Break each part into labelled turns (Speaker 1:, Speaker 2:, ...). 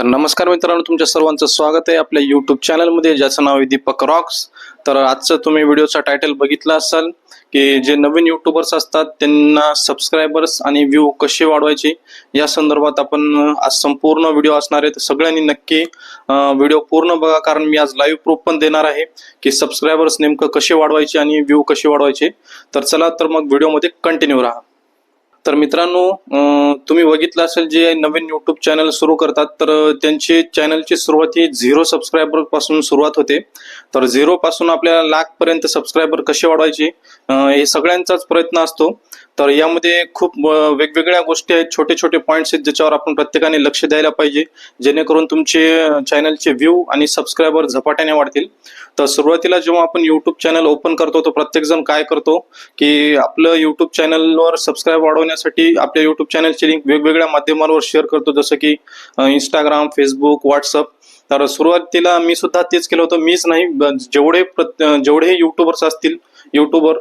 Speaker 1: तर नमस्कार मित्रांनो तुमच्या सर्वांचं स्वागत आहे आपल्या युट्यूब चॅनलमध्ये ज्याचं नाव आहे दीपक रॉक्स तर आजचं तुम्ही व्हिडिओचा टायटल बघितला असाल की जे नवीन युट्यूबर्स असतात त्यांना सबस्क्रायबर्स आणि व्ह्यू कसे वाढवायचे या संदर्भात आपण आज संपूर्ण व्हिडिओ असणार आहे. तर सगळ्यांनी नक्की व्हिडिओ पूर्ण बघा कारण मी आज लाईव्ह प्रूफ पण देणार आहे की सबस्क्रायबर्स नेमकं कसे वाढवायचे आणि व्ह्यू कसे वाढवायचे. तर चला तर मग व्हिडिओमध्ये कंटिन्यू राहा. तर मित्रांनो तुम्ही बघितलं असेल जे नवीन युट्यूब चॅनल सुरू करतात तर त्यांची चॅनलची सुरुवात ही झिरो सबस्क्रायबरपासून सुरुवात होते. तर झिरो पासून आपल्याला लाख पर्यंत सबस्क्रायबर कसे वाढवायचे हे सगळ्यांचाच प्रयत्न असतो. तर यामध्ये खूप वेगवेगळ्या गोष्टी आहेत छोटे छोटे पॉईंट्स आहेत ज्याच्यावर आपण प्रत्येकाने लक्ष द्यायला पाहिजे. जेणेकरून तुमचे चॅनलचे व्ह्यू आणि सबस्क्रायबर झपाट्याने वाढतील. तर सुरुवातीला जेव्हा आपण युट्यूब चॅनल ओपन करतो तर प्रत्येकजण काय करतो की आपलं युट्यूब चॅनलवर सबस्क्राईब वाढवण्यासाठी आपल्या युट्यूब चॅनलची लिंक वेगवेगळ्या माध्यमांवर शेअर करतो. जसं की इंस्टाग्राम फेसबुक व्हॉट्सअप तर सुरुवातीला मी सुद्धा तेच केलं होतं. मीच नाही जेवढे जेवढे युट्यूबर्स असतील युट्यूबर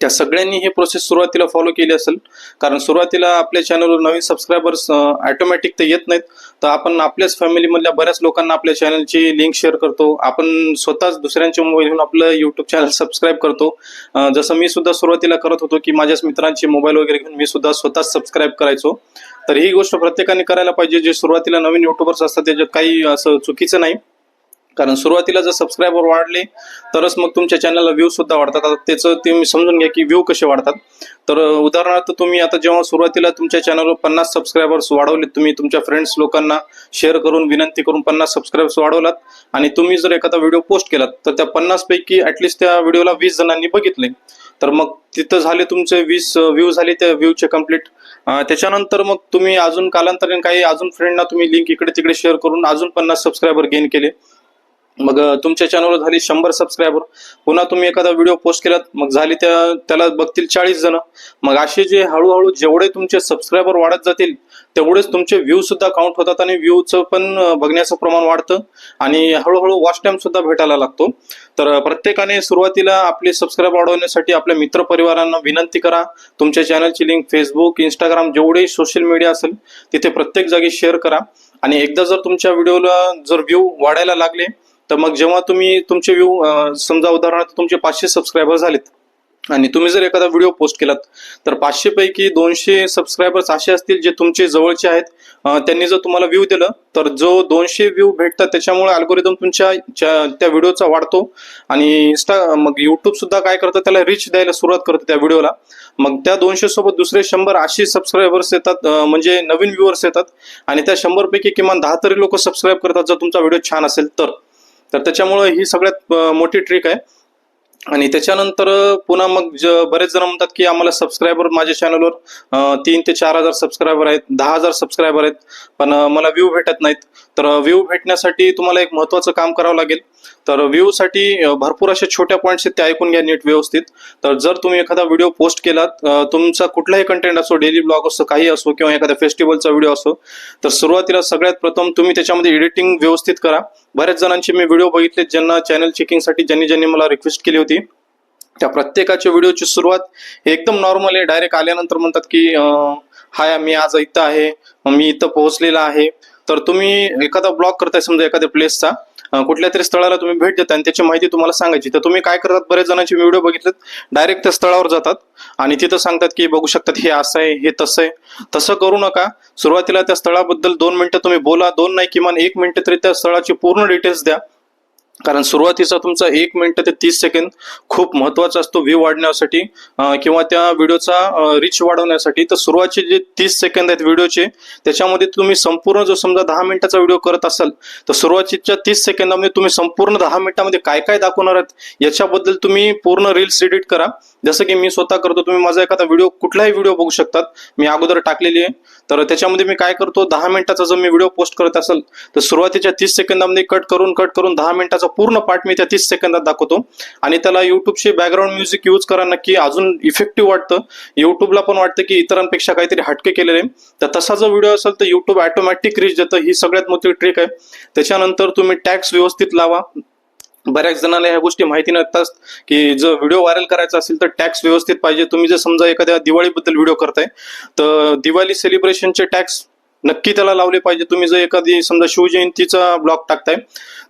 Speaker 1: त्या सगळ्यांनी ही प्रोसेस सुरुवातीला फॉलो केली असेल. कारण सुरुवातीला आपल्या चॅनलवर नवीन सबस्क्रायबर्स ऑटोमॅटिक तर येत नाहीत. तर आपण आपल्याच फॅमिलीमधल्या बऱ्याच लोकांना आपल्या चॅनलची लिंक शेअर करतो. आपण स्वतःच दुसऱ्यांच्या मोबाईल घेऊन आपलं युट्यूब चॅनल सबस्क्राईब करतो. जसं मी सुद्धा सुरुवातीला करत होतो की माझ्याच मित्रांचे मोबाईल वगैरे घेऊन मी सुद्धा स्वतःच सबस्क्राईब करायचो. तर ही गोष्ट प्रत्येकाने करायला पाहिजे. जे सुरुवातीला नवीन युट्यूबर्स असतात त्याच्यात काही असं चुकीचं नाही. कारण सुरुवातीला जर सबस्क्रायबर वाढले तरच मग तुमच्या चॅनलला व्ह्यू सुद्धा वाढतात. आता त्याचं तुम्ही समजून घ्या की व्ह्यू कसे वाढतात. तर उदाहरणार्थ तुम्ही आता जेव्हा सुरुवातीला तुमच्या चॅनलवर पन्नास सबस्क्रायबर्स वाढवले तुम्ही तुमच्या फ्रेंड्स लोकांना शेअर करून विनंती करून पन्नास सबस्क्रायबर्स वाढवलात आणि तुम्ही जर एखादा व्हिडिओ पोस्ट केलात तर त्या पन्नास पैकी ऍटलिस्ट त्या व्हिडिओला वीस जणांनी बघितले. तर मग तिथं झाले तुमचे वीस व्ह्यू झाले त्या व्ह्यूचे कंप्लीट त्याच्यानंतर मग तुम्ही अजून कालांतराने काही अजून फ्रेंडना तुम्ही लिंक इकडे तिकडे शेअर करून अजून पन्नास सबस्क्रायबर गेन केले. मग तुमच्या चॅनलवर झाली शंभर सबस्क्रायबर पुन्हा तुम्ही एखादा व्हिडिओ पोस्ट केलात मग झाली त्या त्याला बघतील चाळीस जण. मग असे जे हळूहळू जेवढे तुमचे सबस्क्रायबर वाढत जातील तेवढेच तुमचे व्ह्यू सुद्धा काउंट होतात आणि व्ह्यूचं पण बघण्याचं प्रमाण वाढतं आणि हळूहळू वॉच टाइम सुद्धा भेटायला लागतो. तर प्रत्येकाने सुरुवातीला आपले सबस्क्राईब वाढवण्यासाठी आपल्या मित्रपरिवारांना विनंती करा. तुमच्या चॅनलची लिंक फेसबुक इंस्टाग्राम जेवढे सोशल मीडिया असेल तिथे प्रत्येक जागी शेअर करा. आणि एकदा जर तुमच्या व्हिडिओला जर व्ह्यू वाढायला लागले तर मग जेव्हा तुम्ही तुमचे व्ह्यू समजा उदाहरणार्थ तुमचे पाचशे सबस्क्रायबर झालेत आणि तुम्ही जर एखादा व्हिडिओ पोस्ट केलात तर पाचशे पैकी दोनशे सबस्क्रायबर्स असे असतील जे तुमचे जवळचे आहेत. त्यांनी जर तुम्हाला व्ह्यू दिलं तर जो दोनशे व्ह्यू भेटतात त्याच्यामुळे अल्गोरिदम तुमच्या त्या व्हिडिओचा वाढतो. आणि इन्स्टा मग युट्यूब सुद्धा काय करतं त्याला रिच द्यायला सुरुवात करतं त्या व्हिडिओला मग त्या दोनशे सोबत दुसरे शंभर असे सबस्क्रायबर्स येतात म्हणजे नवीन व्ह्युअर्स येतात. आणि त्या शंभर पैकी किमान दहा तरी लोक सबस्क्राईब करतात जर तुमचा व्हिडिओ छान असेल तर. तर त्याच्यामुळे ही सगळ्यात मोठी ट्रिक आहे. आणि त्याच्यानंतर पुन्हा मग ज बरेच जण म्हणतात की आम्हाला सबस्क्रायबर माझ्या चॅनलवर तीन ते चार हजार सबस्क्रायबर आहेत दहा हजार सबस्क्रायबर आहेत. पण मला व्ह्यू भेटत नाहीत. तर व्ह्यू भेटण्यासाठी तुम्हाला एक महत्त्वाचं काम करावं लागेल. तर व्ह्यूसाठी भरपूर अशा छोट्या पॉईंट्स आहेत ते ऐकून घ्या नीट व्यवस्थित. तर जर तुम्ही एखादा व्हिडिओ पोस्ट केलात तुमचा कुठलाही कंटेंट असो डेली ब्लॉग असो काही असो किंवा एखाद्या फेस्टिवलचा व्हिडिओ असो तर सुरुवातीला सगळ्यात प्रथम तुम्ही त्याच्यामध्ये एडिटिंग व्यवस्थित करा. बऱ्याच जणांचे मी व्हिडिओ बघितले ज्यांना चॅनल चेकिंगसाठी ज्यांनी ज्यांनी मला रिक्वेस्ट केली होती त्या प्रत्येकाच्या व्हिडिओची सुरुवात एकदम नॉर्मल आहे. डायरेक्ट आल्यानंतर म्हणतात की हाय मी आज इथं आहे मी इथं पोहोचलेला आहे. तर तुम्ही एखादा ब्लॉग करताय समजा एखाद्या प्लेसचा कुठल्या तरी स्थळाला तुम्ही भेट देता आणि त्याची माहिती तुम्हाला सांगायची. तर तुम्ही काय करतात? बरेच जणांचे व्हिडिओ बघितलेत. डायरेक्ट त्या स्थळावर जातात. आणि तिथं सांगतात की बघू शकतात हे असं आहे हे तसं आहे. तसं करू नका. सुरुवातीला त्या स्थळाबद्दल दोन मिनिटं तुम्ही बोला. दोन नाही किमान एक मिनिटं तरी त्या स्थळाची पूर्ण डिटेल्स द्या. कारण सुरुवातीचा तुमचा एक मिनिट ते तीस सेकंद खूप महत्त्वाचा असतो व्ह्यू वाढण्यासाठी किंवा त्या व्हिडिओचा रिच वाढवण्यासाठी. तर सुरुवातचे जे तीस सेकंद आहेत व्हिडिओचे त्याच्यामध्ये तुम्ही संपूर्ण जो समजा दहा मिनिटाचा व्हिडिओ करत असाल तर सुरुवातीच्या तीस सेकंदामध्ये तुम्ही संपूर्ण दहा मिनिटामध्ये काय काय दाखवणार आहेत याच्याबद्दल तुम्ही पूर्ण रील्स एडिट करा. जसं की मी स्वतः करतो तुम्ही माझा एखादा व्हिडिओ कुठलाही व्हिडिओ बघू शकतात. मी अगोदर टाकलेली आहे. तर त्याच्यामध्ये मी काय करतो दहा मिनिटाचा जर मी व्हिडिओ पोस्ट करत असेल तर सुरुवातीच्या तीस सेकंदामध्ये कट करून कट करून दहा मिनिटाचा पूर्ण पार्ट मी त्या तीस सेकंदात दाखवतो. आणि त्याला युट्यूबचे बॅकग्राऊंड म्युझिक यूज करा नक्की अजून इफेक्टिव्ह वाटतं. युट्यूबला पण वाटतं की इतरांपेक्षा काहीतरी हटके केलेले. तर तसा जो व्हिडिओ असेल तर युट्यूब ऑटोमॅटिक रीच देतं. ही सगळ्यात मोठी ट्रिक आहे. त्याच्यानंतर तुम्ही टॅक्स व्यवस्थित लावा. बऱ्याच जणांना ह्या गोष्टी माहिती नसतात की जर व्हिडिओ व्हायरल करायचा असेल तर टॅक्स व्यवस्थित पाहिजे. तुम्ही जर समजा एखाद्या दिवाळीबद्दल व्हिडिओ करताय तर दिवाळी सेलिब्रेशनचे टॅक्स नक्की त्याला लावले पाहिजे. तुम्ही जर एखादी समजा शिवजयंतीचा ब्लॉग टाकताय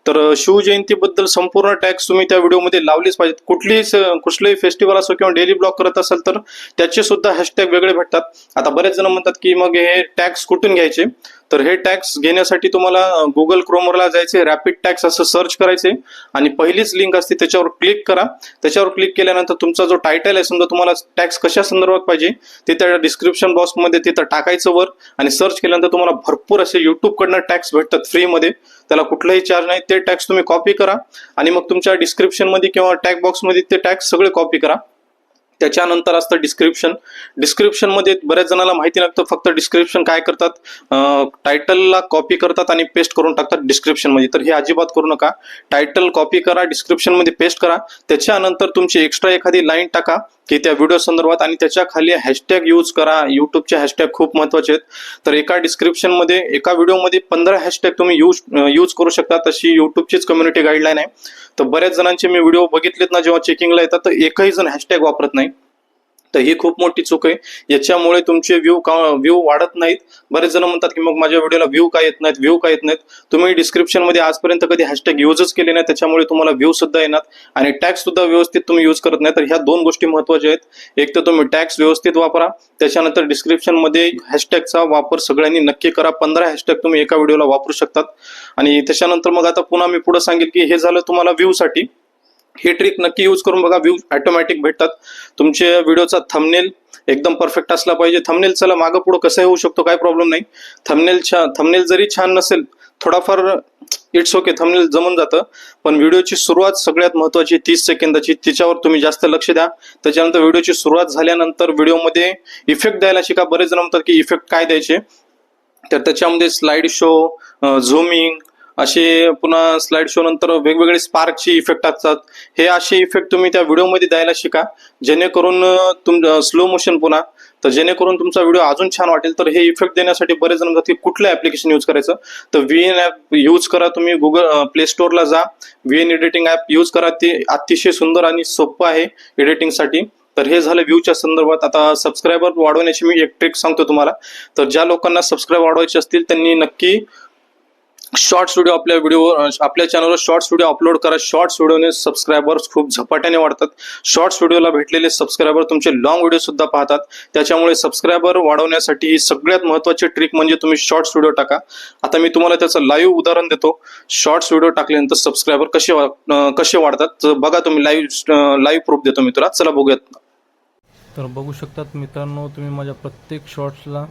Speaker 1: तर शिवजयंतीबद्दल संपूर्ण टॅक्स तुम्ही त्या व्हिडिओमध्ये लावलेच पाहिजेत. कुठलीही स- कुठलंही फेस्टिवल असो किंवा डेली ब्लॉग करत असाल तर त्याचे सुद्धा हॅशटॅग वेगळे भेटतात. आता बरेच जण म्हणतात की मग हे टॅक्स कुठून घ्यायचे? तर हे टॅक्स घेण्यासाठी तुम्हाला गुगल क्रोमरला जायचे रॅपिड टॅक्स असं सर्च करायचे आणि पहिलीच लिंक असते त्याच्यावर क्लिक करा. त्याच्यावर क्लिक केल्यानंतर तुमचा जो टायटल आहे समजा तुम्हाला टॅक्स कशा संदर्भात पाहिजे ते त्या डिस्क्रिप्शन बॉक्समध्ये तिथं टाकायचं वर आणि सर्च केल्यानंतर तुम्हाला भरपूर असे युट्यूबकडनं टॅक्स भेटतात फ्रीमध्ये त्याला कुठलाही चार्ज नाही ते टॅक्स तुम्ही कॉपी करा. आणि मग तुमच्या डिस्क्रिप्शनमध्ये किंवा टॅग बॉक्समध्ये ते टॅक्स सगळे कॉपी करा. त्याच्यानंतर असतं डिस्क्रिप्शन डिस्क्रिप्शनमध्ये बऱ्याच जणांना माहिती नसतं फक्त डिस्क्रिप्शन काय करतात टायटलला कॉपी करतात आणि पेस्ट करून टाकतात डिस्क्रिप्शनमध्ये तर हे अजिबात करू नका. टायटल कॉपी करा डिस्क्रिप्शनमध्ये पेस्ट करा. त्याच्यानंतर तुमची एक्स्ट्रा एखादी लाईन टाका की त्या व्हिडिओ संदर्भात आणि त्याच्याखाली हॅशटॅग यूज करा. युट्यूबचे हॅशटॅग खूप महत्त्वाचे आहेत. तर एका डिस्क्रिप्शनमध्ये एका व्हिडिओमध्ये पंधरा हॅशटॅग तुम्ही यूज यूज करू शकता. तशी युट्यूबचीच कम्युनिटी गाईडलाईन आहे. तर बऱ्याच जणांचे मी व्हिडिओ बघितलेत ना जेव्हा चेकिंगला येतात तर एकही जण हॅशटॅग वापरत नाही. तर ही खूप मोठी चूक आहे. याच्यामुळे तुमचे व्ह्यू व्ह्यू वाढत नाहीत. बरेच जण म्हणतात की मग माझ्या व्हिडिओला व्ह्यू काय येत नाहीत व्ह्यू काय येत नाहीत. तुम्ही डिस्क्रिप्शनमध्ये आजपर्यंत कधी हॅशटॅग युजच केले नाही त्याच्यामुळे तुम्हाला व्ह्यू सुद्धा येणार. आणि टॅक्स सुद्धा व्यवस्थित तुम्ही यूज करत नाही. तर ह्या दोन गोष्टी महत्त्वाच्या आहेत. एक तर तुम्ही टॅक्स व्यवस्थित वापरा. त्याच्यानंतर डिस्क्रिप्शनमध्ये हॅशटॅगचा वापर सगळ्यांनी नक्की करा. पंधरा हॅशटॅग तुम्ही एका व्हिडिओला वापरू शकतात. आणि त्याच्यानंतर मग आता पुन्हा मी पुढे सांगेल की हे झालं तुम्हाला व्ह्यूसाठी ही ट्रिक नक्की यूज करून बघा. व्ह्यूज ऑटोमॅटिक भेटतात. तुमच्या व्हिडिओचा थमनेल एकदम परफेक्ट असला पाहिजे. थमनेल चला मागं पुढं कसंही होऊ शकतो काय प्रॉब्लेम नाही. थमनेल छान थमनेल जरी छान नसेल थोडाफार इट्स ओके थमनेल जमून जातं. पण व्हिडिओची सुरुवात सगळ्यात महत्वाची तीस सेकंदाची. तिच्यावर तुम्ही जास्त लक्ष द्या. त्याच्यानंतर व्हिडिओची सुरुवात झाल्यानंतर व्हिडिओमध्ये इफेक्ट द्यायला शिका. बरेच जण म्हणतात की इफेक्ट काय द्यायचे? तर त्याच्यामध्ये स्लाइड शो झुमिंग असे पुन्हा स्लाइड शो नंतर वेगवेगळे स्पार्कचे इफेक्ट असतात. हे असे इफेक्ट तुम्ही त्या व्हिडिओमध्ये द्यायला शिका. जेणेकरून तुम स्लो मोशन पुन्हा. तर जेणेकरून तुमचा व्हिडिओ अजून छान वाटेल. तर हे इफेक्ट देण्यासाठी बरेच जण की कुठलं ऍप्लिकेशन यूज करायचं? तर व्ही एन ॲप यूज करा तुम्ही. गुगल प्ले स्टोअरला जा. V N editing app use करा. ते अतिशय सुंदर आणि सोपं आहे एडिटिंगसाठी तर हे झालं व्ह्यूच्या संदर्भात. आता सबस्क्रायबर वाढवण्याची मी एक ट्रिक सांगतो तुम्हाला. तर ज्या लोकांना सबस्क्राईब वाढवायचे असतील त्यांनी नक्की शॉर्ट्स व्हिडिओ आपल्या व्हिडिओ आपल्या चॅनलवर शॉर्ट्स व्हिडिओ अपलोड करा. शॉर्ट्स व्हिडिओने सबस्क्रायबर्स खूप झपाट्याने वाढतात. शॉर्ट्स व्हिडिओला भेटलेले सबस्क्रायबर तुमचे लॉंग व्हिडिओ सुद्धा पाहतात. त्याच्यामुळे सबस्क्रायबर वाढवण्यासाठी ही सगळ्यात महत्वाची ट्रिक म्हणजे तुम्ही शॉर्ट्स व्हिडिओ टाका. आता मी तुम्हाला त्याचं लाईव्ह उदाहरण देतो. शॉर्ट्स व्हिडिओ टाकल्यानंतर सबस्क्रायबर कसे कसे वाढतात? बघा तुम्ही लाईव्ह लाईव्ह प्रूफ देतो मी तुला चला बघूयात.
Speaker 2: तर बघू शकतात मित्रांनो तुम्ही माझ्या प्रत्येक शॉर्ट्सला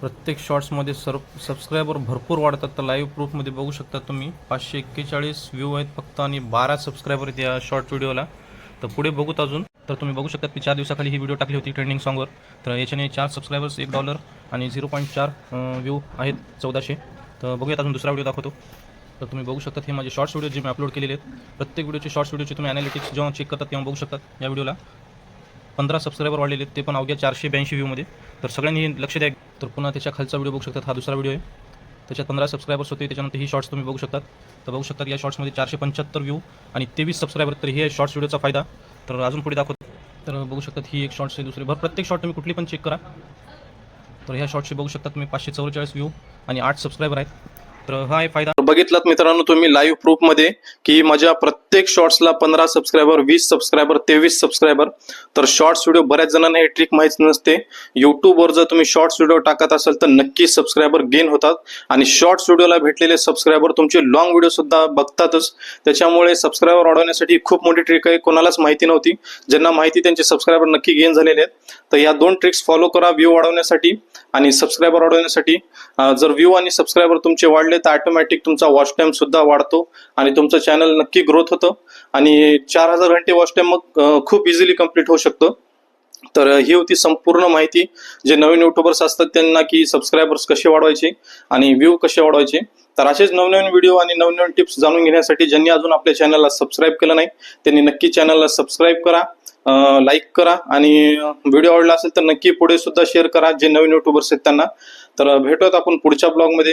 Speaker 2: प्रत्येक शॉर्ट्समध्ये सर्व सबस्क्रायबर भरपूर वाढतात. तर लाईव्ह प्रूफमध्ये बघू शकता तुम्ही. पाचशे एक्केचाळीस व्ह्यू आहेत फक्त आणि बारा सबस्क्रायबर आहेत या शॉर्ट व्हिडिओला तर पुढे बघूत अजून. तर तुम्ही बघू शकता मी चार दिवसाखाली ही व्हिडिओ टाकली होती ट्रेंडिंग सॉंगवर तर याच्याने चार सबस्क्रायबर्स एक डॉलर आणि झिरो पॉईंट चार व्ह्यू आहेत चौदाशे. तर बघूयात अजून दुसरा व्हिडिओ दाखवतो. तर तुम्ही बघू शकता हे माझे शॉर्ट्स व्हिडिओ जे मी अपलोड केलेले आहेत. प्रत्येक व्हिडिओचे शॉर्ट्स व्हिडिओचे तुम्ही अनालिटिक्स जेव्हा चेक करतात तेव्हा बघू शकतात या व्हिडिओला पंधरा सबस्क्रायबर वाढलेले ते पण अवघ्या चारशे ब्याऐंशी व्ह्यूमध्ये तर सगळ्यांनी लक्ष द्या. तर पुन्हा त्याच्या खालचा व्हिडिओ बघू शकतात. हा दुसरा व्हिडिओ आहे. त्याच्यात पंधरा सबस्क्रायबर्स होते. त्याच्यानंतर ही शॉर्ट्स तुम्ही बघू शकतात. तर बघू शकतात या शॉर्ट्समध्ये चारशे पंच्याहत्तर व्ह्यू आणि तेवीस सबस्क्रायबर तर हे शॉर्ट्स व्हिडिओचा फायदा. तर अजून पुढे दाखवतो. तर बघू शकतात ही एक शॉर्ट्स आहे दुसरी. भर प्रत्येक शॉर्ट तुम्ही कुठली पण चेक करा. तर ह्या शॉर्टची बघू शकता तुम्ही पाचशे चौवेचाळीस व्ह्यू आणि आठ सबस्क्रायबर आहेत. तर हा फायदा.
Speaker 1: बघितलात मित्रांनो तुम्ही लाईव्ह प्रूफमध्ये की माझ्या प्रत्येक शॉर्ट्सला पंधरा सबस्क्रायबर वीस सबस्क्रायबर तेवीस सबस्क्रायबर तर शॉर्ट्स व्हिडिओ बऱ्याच जणांना हे ट्रिक माहीत नसते. युट्यूबवर जर तुम्ही शॉर्ट्स व्हिडिओ टाकत असाल तर नक्की सबस्क्रायबर गेन होतात. आणि शॉर्ट्स व्हिडिओला भेटलेले सबस्क्रायबर तुमचे लॉंग व्हिडिओ सुद्धा बघतातच. त्याच्यामुळे सबस्क्रायबर वाढवण्यासाठी खूप मोठी ट्रिक आहे. कोणालाच माहिती नव्हती. ज्यांना माहिती त्यांचे सबस्क्रायबर नक्की गेन झालेले आहेत. तर या दोन ट्रिक्स फॉलो करा व्ह्यू वाढवण्यासाठी. आणि सबस्क्रायबर वाढवण्यासाठी जर व्ह्यू आणि सबस्क्रायबर तुमचे वाढले तर ऑटोमॅटिक तुमचा वॉच टाइम सुद्धा वाढतो आणि तुमचं चॅनल नक्की ग्रोथ होतं. आणि चार हजार घंटे वॉच टाइम मग खूप इझिली कंप्लीट होऊ शकतं. तर ही होती संपूर्ण माहिती. जे नवीन युट्यूबर्स असतात त्यांना की सबस्क्रायबर्स कसे वाढवायचे आणि व्ह्यू कसे वाढवायचे. तर असेच नवनवीन व्हिडिओ आणि नवनवीन टिप्स जाणून घेण्यासाठी ज्यांनी अजून आपल्या चॅनलला सबस्क्राईब केलं नाही त्यांनी नक्की चॅनलला सबस्क्राईब करा लाईक करा आणि व्हिडिओ आवडला असेल तर नक्की पुढे सुद्धा शेअर करा जे नवीन युट्यूबर्स आहेत त्यांना. तर भेटूयात आपण पुढच्या ब्लॉगमध्ये